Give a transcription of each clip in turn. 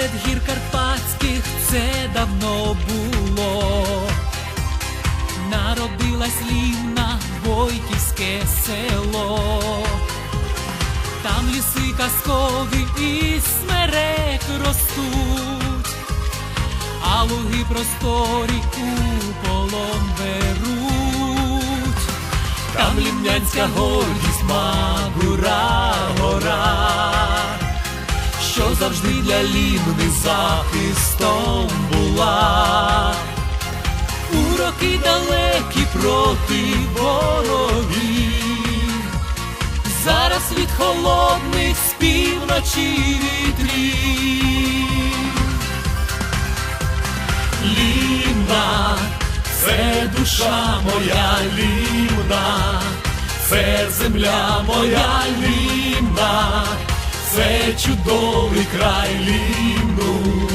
Серед гір Карпатських це давно було. Народилась лівна Войтівське село. Там ліси казкові і смерек ростуть, а луги просторі у полон беруть. Там лімнянська гордість Магура що завжди для лівни захистом була. У роки далекі проти ворогів, зараз від холодних з півночі вітрів. Лівна, це душа моя лівна, це земля моя лівна, це чудовий край лівну.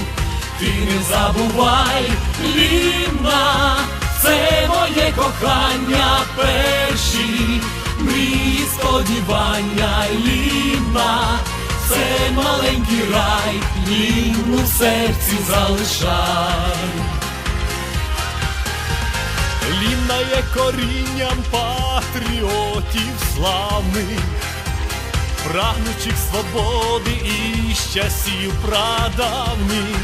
Ти не забувай, лівна, це моє кохання перші, мрії, сподівання, лівна, це маленький рай, лівну в серці залишай. Лінна є корінням патріотів славних, прагнучих свободи і з часів прадавніх.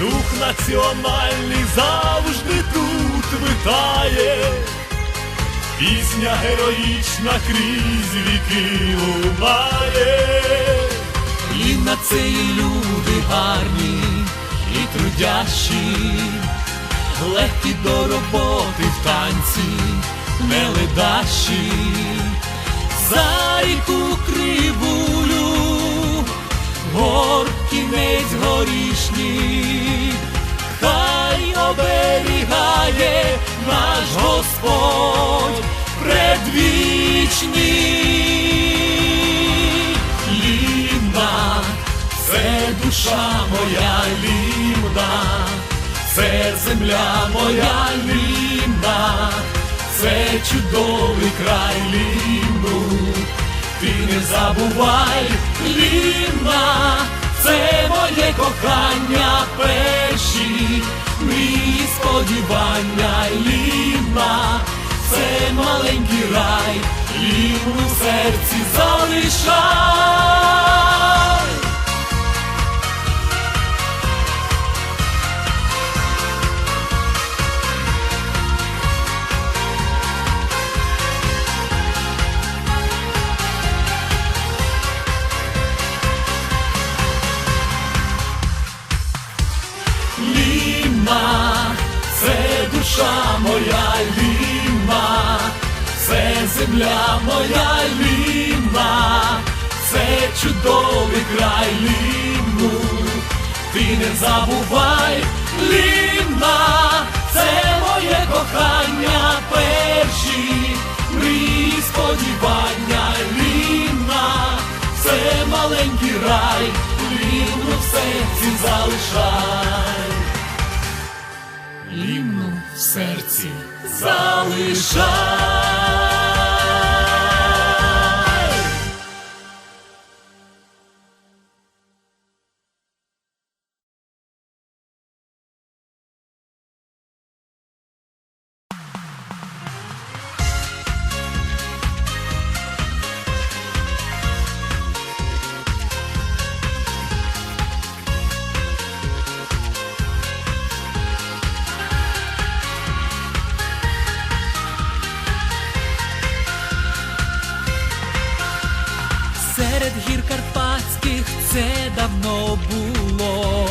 Дух національний завжди тут витає, пісня героїчна крізь віки лунає. Лівна це і люди гарні і трудящі, легкі до роботи в танці, не ледащі, за ріку кривулю, гор кінець горішній, хай оберігає наш Господь предвічний. Лівна, це душа моя лівна, це земля моя лівна, це чудовий край лівну. Ти не забувай, лівна, це моє кохання перші, мрії, сподівання, лівна, це маленький рай, лівну в серці залишай. Душа моя ліма, це земля моя ліма, це чудовий край лімну. Ти не забувай, ліма, це моє кохання перші, мрії, сподівання, ліма, це маленький рай, лімну в серці залишай. Серці залишай. Гір Карпатських це давно було.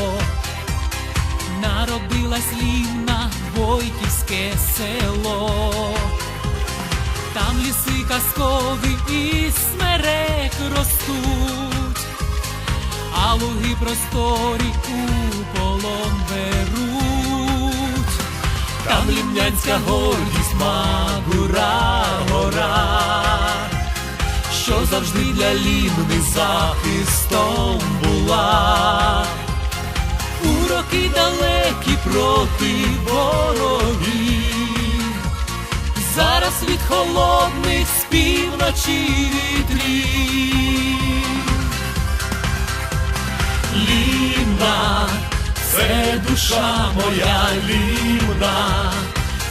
Народилась лівна Войтівське село. Там ліси казкові і смерек ростуть, а луги просторі у полон беруть. Там лімнянська гордість Магура завжди для лівни захистом була. У роки далекі проти ворогів, зараз від холодних з півночі вітрів. Лімна, це душа моя лімна,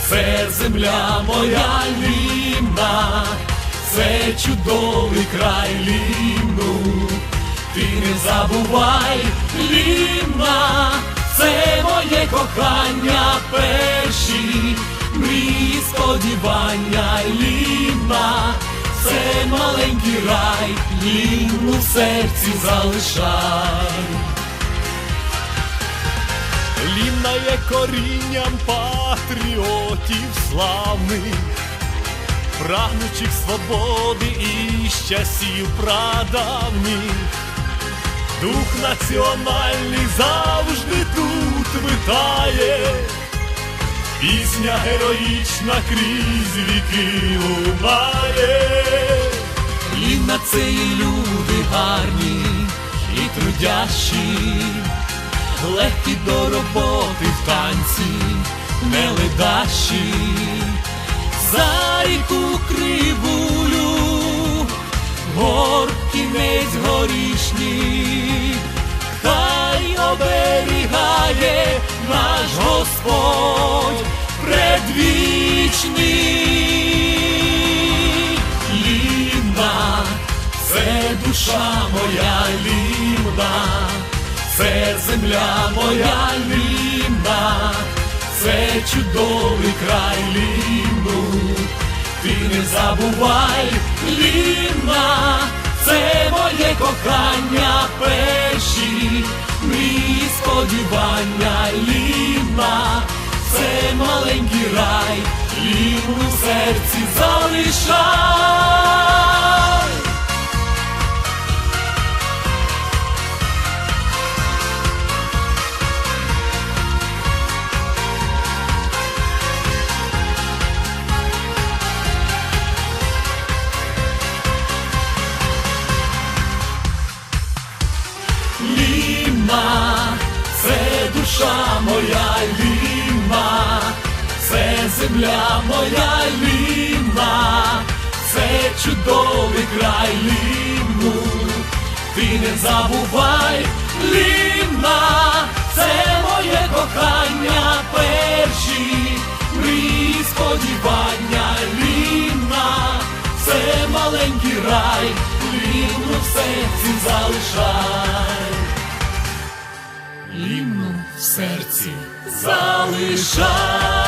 це земля моя лімна, це чудовий край лімну. Ти не забувай, лімна, це моє кохання перші, мрії сподівання, лімна, це маленький рай, лімну в серці залишай. Лімна є корінням патріотів славних, прагнучих свободи і з часів прадавніх. Дух національний завжди тут витає, пісня героїчна крізь віки лунає. Лімна це і люди гарні і трудящі, легкі до роботи в танці, не ледащі, за ріку кривулю, гор кінець горішній, хай оберігає наш Господь предвічний. Лімна, це душа моя лімна, це земля моя лімна, це чудовий край лімну. Ти не забувай, Ліна, це моє кохання перші, мрії сподівання, Ліна, це маленький рай, Ліну в серці залишай. Земля моя ліма, це чудовий край лімну. Ти не забувай, ліма, це моє кохання перші, мрії сподівання, ліма, це маленький рай, лімну в серці залишай. Лімну в серці залишай.